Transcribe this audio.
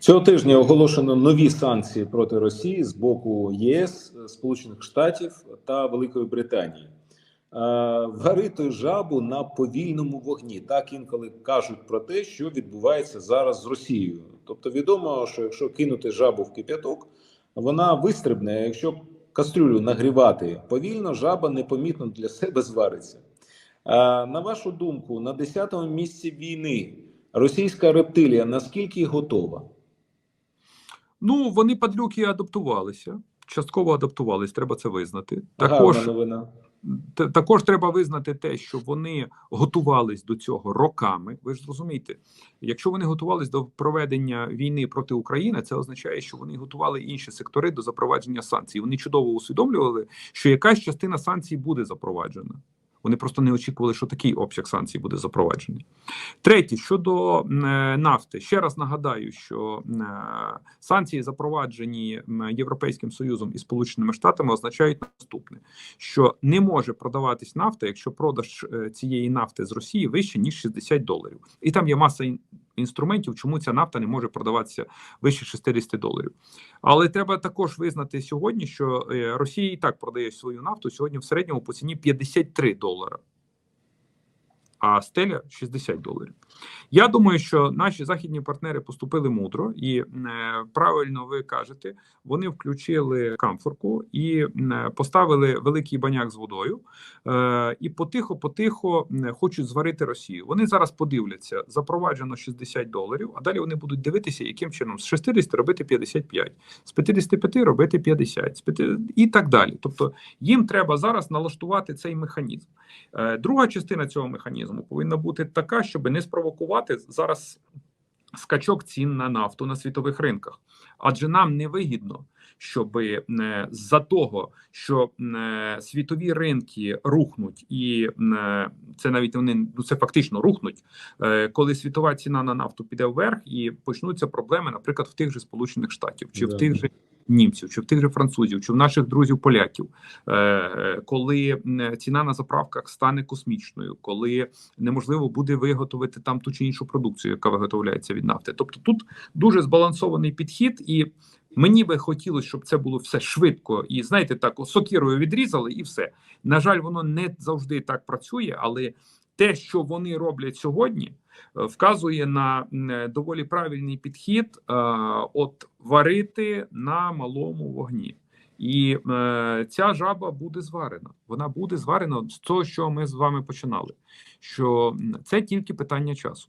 Цього тижня оголошено нові санкції проти Росії з боку ЄС, Сполучених Штатів та Великої Британії. Е, Варити жабу на повільному вогні. Так інколи кажуть про те, що відбувається зараз з Росією. Тобто, відомо, що якщо кинути жабу в кип'яток, вона вистрибне. Якщо кастрюлю нагрівати повільно, жаба непомітно для себе звариться. Е, На вашу думку, на 10-му місці війни російська рептилія наскільки готова? Ну, вони падлюки адаптувалися, частково адаптувались, треба це визнати. Також, новина. також треба визнати те, що вони готувались до цього роками. Ви ж зрозумієте, якщо вони готувались до проведення війни проти України, це означає, що вони готували інші сектори до запровадження санкцій. Вони чудово усвідомлювали, що якась частина санкцій буде запроваджена. Вони просто не очікували, що такий обсяг санкцій буде запроваджений. Третє щодо е, нафти, ще раз нагадаю, що е, санкції, запроваджені Європейським Союзом і Сполученими Штатами, означають наступне: що не може продаватись нафта, якщо продаж е, цієї нафти з Росії вище ніж 60 доларів. І там є маса інструментів, чому ця нафта не може продаватися вище 60 доларів. Але треба також визнати сьогодні, що е, Росія і так продає свою нафту сьогодні в середньому по ціні 53 долара. А стеля 60 доларів. Я думаю, що наші західні партнери поступили мудро і е, правильно ви кажете, вони включили камфорку і е, поставили великий баняк з водою е, і потихо-потихо хочуть зварити Росію. Вони зараз подивляться, запроваджено 60 доларів, а далі вони будуть дивитися, яким чином з 60 робити 55, з 55 робити 50, з 5 і так далі. Тобто їм треба зараз налаштувати цей механізм. Друга частина цього механізму повинна бути така, щоб не спровокувати зараз скачок цін на нафту на світових ринках, адже нам не вигідно, щоб е, за того, що е, світові ринки рухнуть, і е, це навіть вони ну це фактично рухнуть, коли світова ціна на нафту піде вверх, і почнуться проблеми, наприклад, в тих же Сполучених Штатів чи Да. в тих же. Німців, чи в тих же французів, чи в наших друзів поляків, е, коли ціна на заправках стане космічною, коли неможливо буде виготовити там ту чи іншу продукцію, яка виготовляється від нафти. Тобто тут дуже збалансований підхід, і мені би хотілося, щоб це було все швидко і знаєте, так сокірою відрізали, і все. На жаль, воно не завжди так працює, але те, що вони роблять сьогодні, е, вказує на е, доволі правильний підхід, е, от варити на малому вогні. І е, ця жаба буде зварена. Вона буде зварена з того, що ми з вами починали. Що це тільки питання часу.